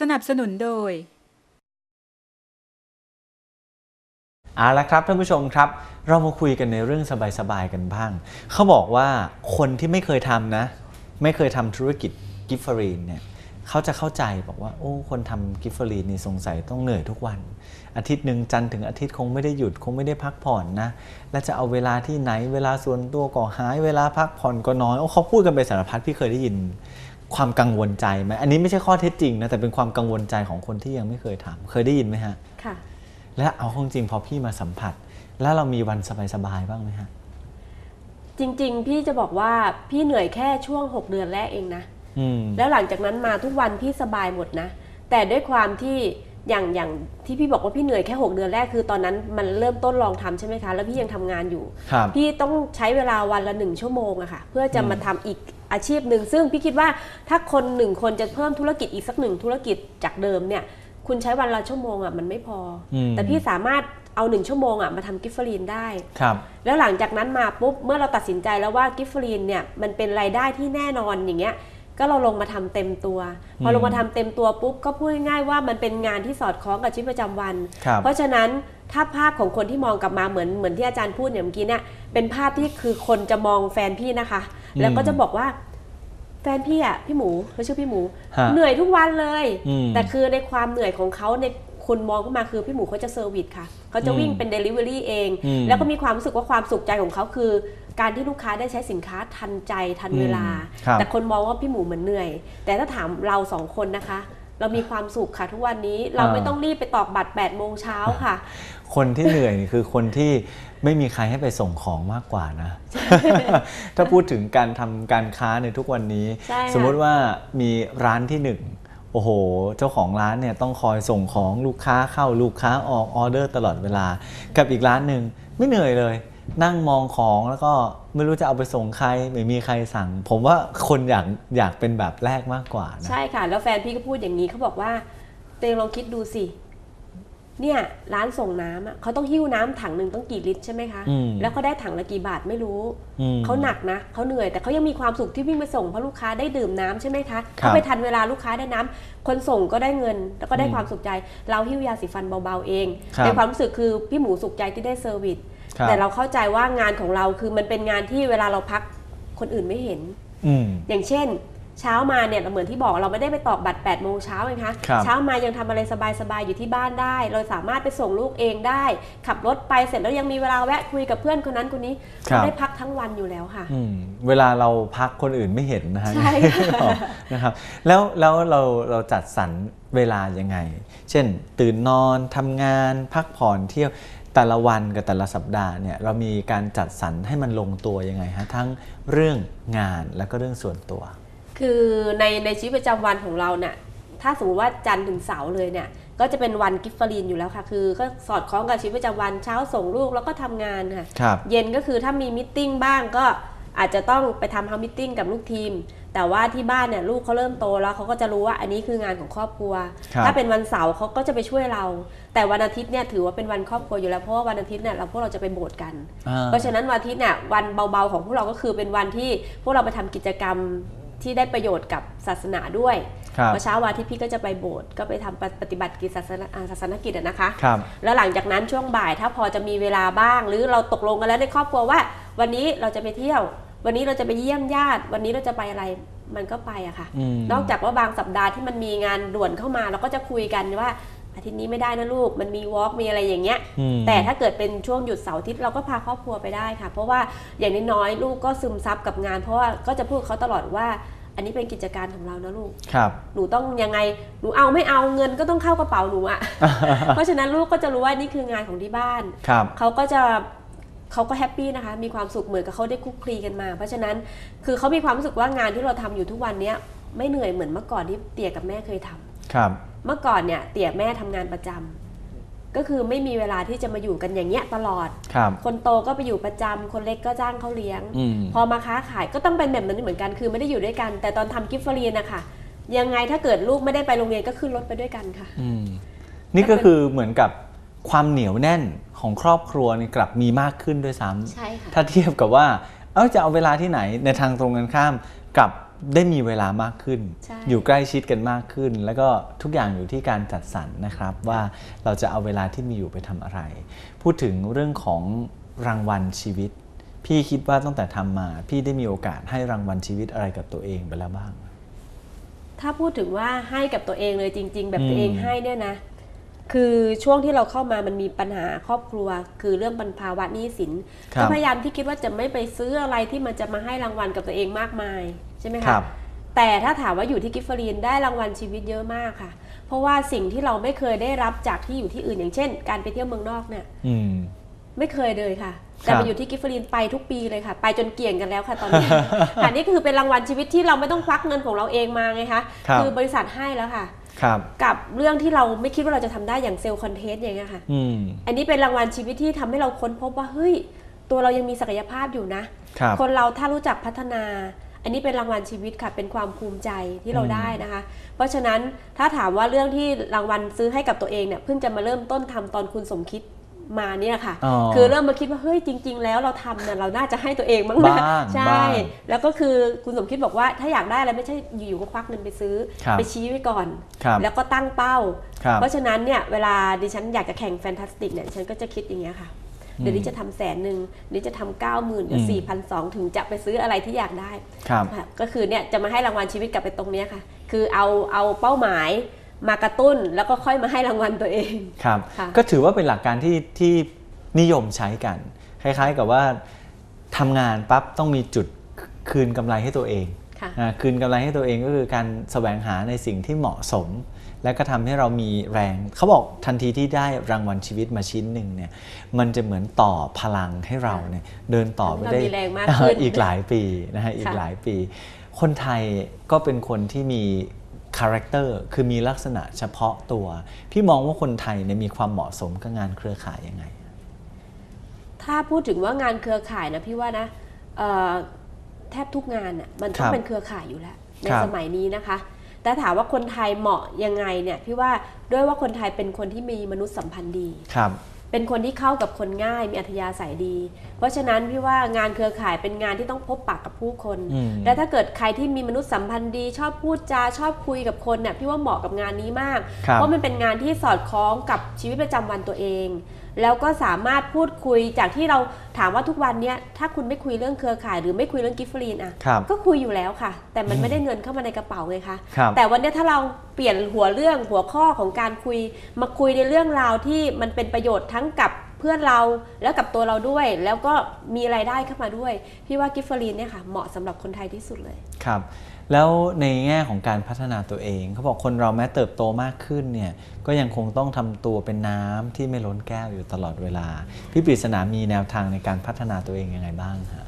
สนับสนุนโดย เอาละครับท่านผู้ชมครับ เรามาคุยกันในเรื่องสบายๆกันบ้าง เขาบอกว่าคนที่ไม่เคยทำนะ ไม่เคยทำธุรกิจกิฟเฟอรีนเนี่ยเขาจะเข้าใจบอกว่า โอ้ คนทำกิฟเฟอรีนนี่สงสัยต้องเหนื่อยทุกวัน อาทิตย์หนึ่งจันทร์ถึงอาทิตย์คงไม่ได้หยุดคงไม่ได้พักผ่อนนะ แล้วจะเอาเวลาที่ไหนเวลาส่วนตัวก็หายเวลาพักผ่อนก็น้อยโอ้เขาพูดกันไปสารพัดพี่เคยได้ยิน ความกังวลใจไหมอันนี้ไม่ใช่ข้อเท็จจริงนะแต่เป็นความกังวลใจของคนที่ยังไม่เคยทำเคยได้ยินไหมฮะค่ะ และเอาเข้าจริงพอพี่มาสัมผัส แล้วเรามีวันสบายๆบ้างไหมฮะจริง ๆ พี่จะบอกว่าพี่เหนื่อยแค่ช่วง 6 เดือนแรกเองนะอืมแล้วหลังจากนั้นมาทุกวันพี่สบายหมดนะ แต่ด้วยความที่อย่างอย่างที่พี่บอกว่าพี่เหนื่อยแค่ 6 เดือนแรกคือตอนนั้นมันเริ่มต้นลองทำใช่ไหมคะ แล้วพี่ยังทำงานอยู่ ครับ พี่ต้องใช้เวลาวันละหนึ่งชั่วโมงอะค่ะ เพื่อจะมาทำอีก อาชีพหนึ่งซึ่งพี่คิดว่าถ้าคนหนึ่งคนจะเพิ่มธุรกิจอีกสักหนึ่งธุรกิจจากเดิมเนี่ยคุณใช้วันละชั่วโมงอะมันไม่พออมแต่พี่สามารถเอาหนึ่งชั่วโมงอะมาทำกิฟเฟอรีนได้ครับแล้วหลังจากนั้นมาปุ๊บเมื่อเราตัดสินใจแล้วว่ากิฟฟรีนเนี่ยมันเป็นรายได้ที่แน่นอนอย่างเงี้ยก็เราลงมาทำเต็มตัว พอมลงมาทำเต็มตัวปุ๊บก็พูดง่ายๆว่ามันเป็นงานที่สอดคล้องกับชีวิตประจำวันครับเพราะฉะนั้นถ้าภาพของคนที่มองกลับมาเหมือนเหมือนที่อาจารย์พูดเนี่ยเมื่อกี้เนี่ยเป็นภาพที่คือคนจะมองแฟนพี่นะคะ แล้วก็จะบอกว่า แฟนพี่อะพี่หมูเขาชื่อพี่หมู ฮะเหนื่อยทุกวันเลย อืมแต่คือในความเหนื่อยของเขาในคนมองเข้ามาคือพี่หมูเขาจะเซอร์วิสค่ะเขาจะวิ่งเป็น Delivery เอง อืมแล้วก็มีความรู้สึกว่าความสุขใจของเขาคือ การที่ลูกค้าได้ใช้สินค้าทันใจทันเวลา อืมครับ แต่คนมองว่าพี่หมูเหมือนเหนื่อย แต่ถ้าถามเราสองคนนะคะ เรามีความสุขค่ะทุกวันนี้เราไม่ต้องรีบไปตอกบัตร8ปดโมงเช้าค่ะ คนที่เหนื่อยนี่คือคนที่ไม่มีใครให้ไปส่งของมากกว่านะ ถ้าพูดถึงการทำการค้าในทุกวันนี้ใช่ค่ะสมมุติว่ามีร้านที่หนึ่งโอ้โห เจ้าของร้านเนี่ยต้องคอยส่งของลูกค้าเข้าลูกค้าออกออเดอร์ตลอดเวลา กับอีกร้านหนึ่งไม่เหนื่อยเลย นั่งมองของแล้วก็ไม่รู้จะเอาไปส่งใครไม่มีใครสั่ง ผมว่าคนอยากอยากเป็นแบบแรกมากกว่านะใช่ค่ะ แล้วแฟนพี่ก็พูดอย่างนี้เขาบอกว่าเตงลองคิดดูสิเนี่ยร้านส่งน้ำอะเขาต้องหิ้วน้ำถังหนึ่งต้องกี่ลิตรใช่ไหมคะอืมแล้วเขาได้ถังละกี่บาทไม่รู้อืมเขาหนักนะเขาเหนื่อยแต่เขายังมีความสุขที่วิ่งไปส่งเพราะลูกค้าได้ดื่มน้ำใช่ไหมคะครับเขาไปทันเวลาลูกค้าได้น้ำคนส่งก็ได้เงิน แล้วก็ได้อืมความสุขใจ เราหิ้วยาสีฟันเบาๆเองครับในความรู้สึกคือพี่หมูสุขใจที่ได้เซอร์วิสครับ แต่เราเข้าใจว่างานของเราคือมันเป็นงานที่เวลาเราพักคนอื่นไม่เห็นอืมอย่างเช่น เช้ามาเนี่ยเหมือนที่บอกเราไม่ได้ไปตอกบัตร8ปดโมงเช้าเองคะครับเช้ามายังทำอะไรสบายๆอยู่ที่บ้านได้ เราสามารถไปส่งลูกเองได้ ขับรถไปเสร็จแล้วยังมีเวลาแวะคุยกับเพื่อนคนนั้นคนนี้ครับเราได้พักทั้งวันอยู่แล้วค่ะอืมเวลาเราพักคนอื่นไม่เห็นนะฮะใช่ค่ะนะครับแล้วแล้วเราเราจัดสรรเวลายังไง เช่น ตื่นนอนทำงาน พักผ่อนเที่ยว แต่ละวันกับแต่ละสัปดาห์เนี่ยเรามีการจัดสรรให้มันลงตัวยังไงฮะทั้งเรื่องงานแล้วก็เรื่องส่วนตัว คือในในชีวิตประจำวันของเราเนี่ยถ้าสมมติว่าจันทร์ถึงเสาร์เลยเนี่ยก็จะเป็นวันกิฟต์ฟรีนอยู่แล้วค่ะ คือก็สอดคล้องกับชีวิตประจำวันเช้าส่งลูกแล้วก็ทำงานค่ะครับเย็นก็คือถ้ามีมิทติ้งบ้างก็อาจจะต้องไปทำฮัมมิทติ้งกับลูกทีม แต่ว่าที่บ้านเนี่ยลูกเขาเริ่มโตแล้วเขาก็จะรู้ว่าอันนี้คืองานของครอบครัวครับถ้าเป็นวันเสาร์เขาก็จะไปช่วยเรา แต่วันอาทิตย์เนี่ยถือว่าเป็นวันครอบครัวอยู่แล้วเพราะว่าวันอาทิตย์เนี่ยเราพวกเราจะไปโบสถ์กันอ่าเพราะฉะนั้นวันอาทิตย์เนี่ยวันเบาๆของพวกเราก็คือเป็นวันที่พวกเราไปทำกิจกรรมที่ได้ประโยชน์กับศาสนาด้วยครับพอเช้าวันอาทิตย์พี่ก็จะไปโบสถ์ก็ไปทำปฏิบัติกิจศาสนาอ่าศาสนกิจอะนะคะครับแล้วหลังจากนั้นช่วงบ่ายถ้าพอจะมีเวลาบ้าง หรือเราตกลงกันแล้วในครอบครัวว่า วันนี้เราจะไปเที่ยว วันนี้เราจะไปเยี่ยมญาติ วันนี้เราจะไปอะไรมันก็ไปอะค่ะอืมนอกจากว่าบางสัปดาห์ที่มันมีงานด่วนเข้ามาเราก็จะคุยกันว่าอาทิตย์นี้ไม่ได้นะลูก มันมีวอล์กมีอะไรอย่างเงี้ยอืมแต่ถ้าเกิดเป็นช่วงหยุดเสาร์อาทิตย์เราก็พาครอบครัวไปได้ค่ะ เพราะว่าอย่างน้อยๆลูกก็ซึมซับกับงาน เพราะว่าก็จะพูดกับเขาตลอดว่า อันนี้เป็นกิจการของเรานะลูก ครับ หนูต้องยังไง หนูเอาไม่เอาเงินก็ต้องเข้ากระเป๋าหนูอะเพราะฉะนั้นลูกก็จะรู้ว่านี่คืองานของที่บ้าน ครับเขาก็จะ เขาก็แฮปปี้นะคะ มีความสุขเหมือนกับเขาได้คลุกคลีกันมา เพราะฉะนั้นคือเขามีความรู้สึกว่างานที่เราทำอยู่ทุกวันเนี้ยไม่เหนื่อยเหมือนเมื่อก่อนที่เตี่ยกับแม่เคยทำครับ เมื่อก่อนเนี่ยเตี่ยแม่ทำงานประจำก็คือไม่มีเวลาที่จะมาอยู่กันอย่างเงี้ยตลอดครับคนโตก็ไปอยู่ประจำคนเล็กก็จ้างเขาเลี้ยงอืมพอมาค้าขายก็ต้องเป็นแบบนั้นเหมือนกัน คือไม่ได้อยู่ด้วยกัน แต่ตอนทำกิฟต์ฟรีนนะคะยังไงถ้าเกิดลูกไม่ได้ไปโรงเรียนก็ขึ้นรถไปด้วยกันค่ะอืมนี่ก็คือเหมือนกับ ความเหนียวแน่นของครอบครัวนี่กลับมีมากขึ้นด้วยซ้ำใช่ค่ะถ้าเทียบกับว่า เอ้าจะเอาเวลาที่ไหนในทางตรงกันข้ามกับได้มีเวลามากขึ้น ใช่ อยู่ใกล้ชิดกันมากขึ้น แล้วก็ทุกอย่างอยู่ที่การจัดสรรนะครับ ว่าเราจะเอาเวลาที่มีอยู่ไปทำอะไร พูดถึงเรื่องของรางวัลชีวิต พี่คิดว่าตั้งแต่ทำมา พี่ได้มีโอกาสให้รางวัลชีวิตอะไรกับตัวเองไปแล้วบ้าง ถ้าพูดถึงว่าให้กับตัวเองเลยจริง ๆ แบบอืมตัวเองให้เนี่ยนะ คือช่วงที่เราเข้ามามันมีปัญหาครอบครัว คือเรื่องปัญภาวะหนี้สินครัก็บพยายามที่คิดว่าจะไม่ไปซื้ออะไรที่มันจะมาให้รางวัลกับตัวเองมากมายใช่ไหมครัคะบแต่ถ้าถามว่าอยู่ที่กิฟเฟอรีนได้รางวัลชีวิตเยอะมากค่ะ เพราะว่าสิ่งที่เราไม่เคยได้รับจากที่อยู่ที่อื่นอย่างเช่น การไปเที่ยวเมืองนอกเนี่ยอืมไม่เคยเลยค่ะ แต่ครับมาอยู่ที่กิฟเฟอรีนไปทุกปีเลยค่ะ ไปจนเกี่ยงกันแล้วค่ะตอนนี้อันนี้คือเป็นรางวัลชีวิตที่เราไม่ต้องควักเงินของเราเองมาไงคะครับอบริษัทให้แล้วค่ะครับ กับเรื่องที่เราไม่คิดว่าเราจะทำได้อย่างเซลล์คอนเทนต์อย่างเงี้ยค่ะอืมอันนี้เป็นรางวัลชีวิตที่ทำให้เราค้นพบว่าเฮ้ย ตัวเรายังมีศักยภาพอยู่นะครับคนเราถ้ารู้จักพัฒนา อันนี้เป็นรางวัลชีวิตค่ะ เป็นความภูมิใจที่เราอืมได้นะคะ เพราะฉะนั้นถ้าถามว่าเรื่องที่รางวัลซื้อให้กับตัวเองเนี่ยเพิ่งจะมาเริ่มต้นทำตอนคุณสมคิด มาเนี่ยค่ะอ๋อคือเริ่มมาคิดว่าเฮ้ยจริง ๆ แล้วเราทำเนี่ยเราน่าจะให้ตัวเองบ้างนะบ้างใช่บ้างแล้วก็คือคุณสมคิดบอกว่าถ้าอยากได้อะไรไม่ใช่อยู่ๆก็ควักเงินไปซื้อครับไปชี้ไว้ก่อนครับแล้วก็ตั้งเป้าครับเพราะฉะนั้นเนี่ยเวลาดิฉันอยากจะแข่งแฟนตาสติกเนี่ยดิฉันก็จะคิดอย่างเงี้ยค่ะเดี๋ยวนี้จะทำแสนหนึ่งเดี๋ยวจะทำเก้าหมื่นเดี๋ยวสี่พันสองถึงจะไปซื้ออะไรที่อยากได้ครับค่ะก็คือเนี่ยจะมาให้รางวัลชีวิตกลับไปตรงเนี้ยค่ะ คือเอาเอาเป้าหมาย มากระตุ้นแล้วก็ค่อยมาให้รางวัลตัวเองครับค่ะก็ถือว่าเป็นหลักการที่ที่นิยมใช้กัน คล้ายๆกับว่าทำงานปั๊บต้องมีจุดคืนกำไรให้ตัวเองค่ะอ่าคืนกำไรให้ตัวเองก็คือการแสวงหาในสิ่งที่เหมาะสม และก็ทำให้เรามีแรง เขาบอกทันทีที่ได้รางวัลชีวิตมาชิ้นหนึ่งเนี่ยมันจะเหมือนต่อพลังให้เราเนี่ยเดินต่อไปได้เรามีแรงมากขึ้นอีกหลายปีนะฮะอีกค่ะหลายปี คนไทยก็เป็นคนที่มี คาแรคเตอร์คือมีลักษณะเฉพาะตัว พี่มองว่าคนไทยเนี่ยมีความเหมาะสมกับงานเครือข่ายยังไง ถ้าพูดถึงว่างานเครือข่ายนะพี่ว่านะเอ่อแทบทุกงานน่ะมันต้อครังบเป็นเครือข่ายอยู่แล้ว ในครับสมัยนี้นะคะ แต่ถามว่าคนไทยเหมาะยังไงเนี่ยพี่ว่าด้วยว่าคนไทยเป็นคนที่มีมนุษยสัมพันธ์ดีครับ เป็นคนที่เข้ากับคนง่ายมีอัธยาศัยดี เพราะฉะนั้นพี่ว่างานเครือข่ายเป็นงานที่ต้องพบปะกับผู้คน อืม และถ้าเกิดใครที่มีมนุษยสัมพันธ์ดี ชอบพูดจาชอบคุยกับคนเนี่ยพี่ว่าเหมาะกับงานนี้มาก ครับ เพราะมันเป็นงานที่สอดคล้องกับชีวิตประจำวันตัวเอง แล้วก็สามารถพูดคุยจากที่เราถามว่าทุกวันเนี้ยถ้าคุณไม่คุยเรื่องเครือข่าย หรือไม่คุยเรื่องกิฟฟรีนอะครับ ก็คุยอยู่แล้วค่ะ แต่มันไม่ได้เงินเข้ามาในกระเป๋าไงคะครับ แต่วันเนี้ยถ้าเราเปลี่ยนหัวเรื่องหัวข้อของการคุย มาคุยในเรื่องราวที่มันเป็นประโยชน์ทั้งกับ เพื่อนเราแล้วกับตัวเราด้วย แล้วก็มีรายได้เข้ามาด้วย พี่ว่ากิฟฟรีนเนี่ยค่ะเหมาะสำหรับคนไทยที่สุดเลยครับแล้วในแง่ของการพัฒนาตัวเองเขาบอกคนเราแม้เติบโตมากขึ้นเนี่ยก็ยังคงต้องทำตัวเป็นน้ำที่ไม่ล้นแก้วอยู่ตลอดเวลา พี่ปริศนามีแนวทางในการพัฒนาตัวเองยังไงบ้างฮะ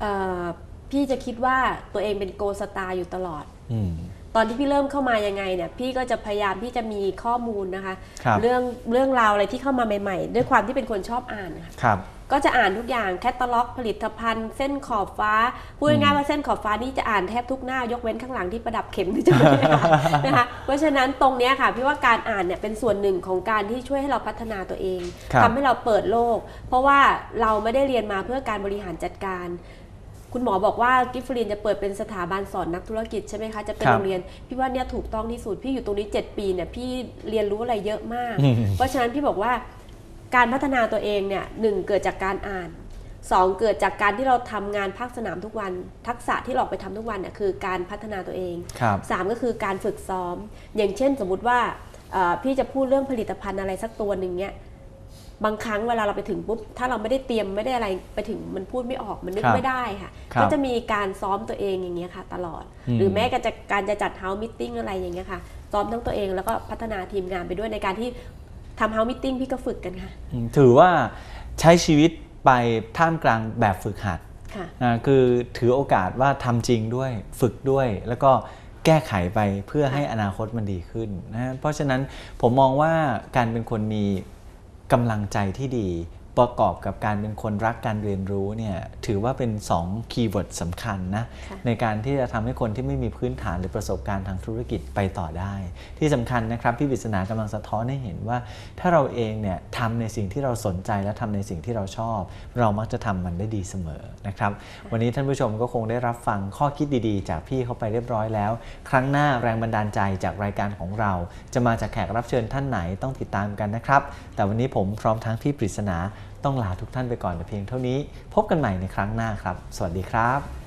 เอ่อพี่จะคิดว่าตัวเองเป็นโกสตาร์อยู่ตลอดอืมต อนที่พี่เริ่มเข้ามายังไงเนี่ยพี่ก็จะพยายามที่จะมีข้อมูลนะคะครับเรื่องเรื่องราวอะไรที่เข้ามาใหม่ๆ ด้วยความที่เป็นคนชอบอ่านค่ะครับก็จะอ่านทุกอย่างแคตตาล็อกผลิตภัณฑ์ เส้นขอบฟ้าพูดง่ายๆว่าเส้นขอบฟ้านี่จะอ่านแทบทุกหน้ายกเว้นข้างหลังที่ประดับเข็มที่จะไม่ได้อ่านนะคะเพราะฉะนั้นตรงเนี้ยค่ะพี่ว่าการอ่านเนี่ยเป็นส่วนหนึ่งของการที่ช่วยให้เราพัฒนาตัวเองครับทำให้เราเปิดโลก เพราะว่าเราไม่ได้เรียนมาเพื่อการบริหารจัดการ คุณหมอบอกว่ากิฟฟรีนจะเปิดเป็นสถาบันสอนนักธุรกิจใช่ไหมคะจะเป็นครับโรงเรียน พี่ว่าเนี่ยถูกต้องที่สุดพี่อยู่ตรงนี้ 7 ปีเนี่ยพี่เรียนรู้อะไรเยอะมาก อืม เพราะฉะนั้นพี่บอกว่าการพัฒนาตัวเองเนี่ยหนึ่งเกิดจากการอ่านสองเกิดจากการที่เราทำงานภาคสนามทุกวัน ทักษะที่เราออกไปทำทุกวันเนี่ยคือการพัฒนาตัวเอง ครับ สามก็คือการฝึกซ้อม อย่างเช่นสมมุติว่าเอ่อพี่จะพูดเรื่องผลิตภัณฑ์อะไรสักตัวหนึ่งเนี่ย บางครั้งเวลาเราไปถึงปุ๊บถ้าเราไม่ได้เตรียมไม่ได้อะไรไปถึงมันพูดไม่ออกมันนึกครับไม่ได้ค่ะ ครับก็จะมีการซ้อมตัวเองอย่างเงี้ยค่ะ ตลอด อืม หรือแม้กระจะการจะจัดเฮาส์มิทติ้งอะไรอย่างเงี้ยค่ะ ซ้อมทั้งตัวเองแล้วก็พัฒนาทีมงานไปด้วยในการที่ทำเฮาส์มิทติ้งพี่ก็ฝึกกันค่ะอืมถือว่าใช้ชีวิตไปท่ามกลางแบบฝึกหัดค่ะอ่าคือถือโอกาสว่าทำจริงด้วยฝึกด้วย แล้วก็แก้ไขไปเพื่อให้อนาคตมันดีขึ้นนะเพราะฉะนั้นผมมองว่าการเป็นคนมี กำลังใจที่ดี ประกอบกับการเป็นคนรักการเรียนรู้เนี่ยถือว่าเป็น2คีย์เวิร์ดสำคัญนะค่ะในการที่จะทำให้คนที่ไม่มีพื้นฐานหรือประสบการณ์ทางธุรกิจไปต่อได้ ที่สำคัญนะครับพี่ปริศนากำลังสะท้อนให้เห็นว่า ถ้าเราเองเนี่ยทำในสิ่งที่เราสนใจและทำในสิ่งที่เราชอบ เรามักจะทำมันได้ดีเสมอนะครับวันนี้ท่านผู้ชมก็คงได้รับฟังข้อคิดดีๆ จากพี่เขาไปเรียบร้อยแล้ว ครั้งหน้าแรงบันดาลใจจากรายการของเรา จะมาจากแขกรับเชิญท่านไหนต้องติดตามกันนะครับแต่วันนี้ผมพร้อมทั้งพี่ปริศนา ต้องลาทุกท่านไปก่อนแต่เพียงเท่านี้ พบกันใหม่ในครั้งหน้าครับ สวัสดีครับ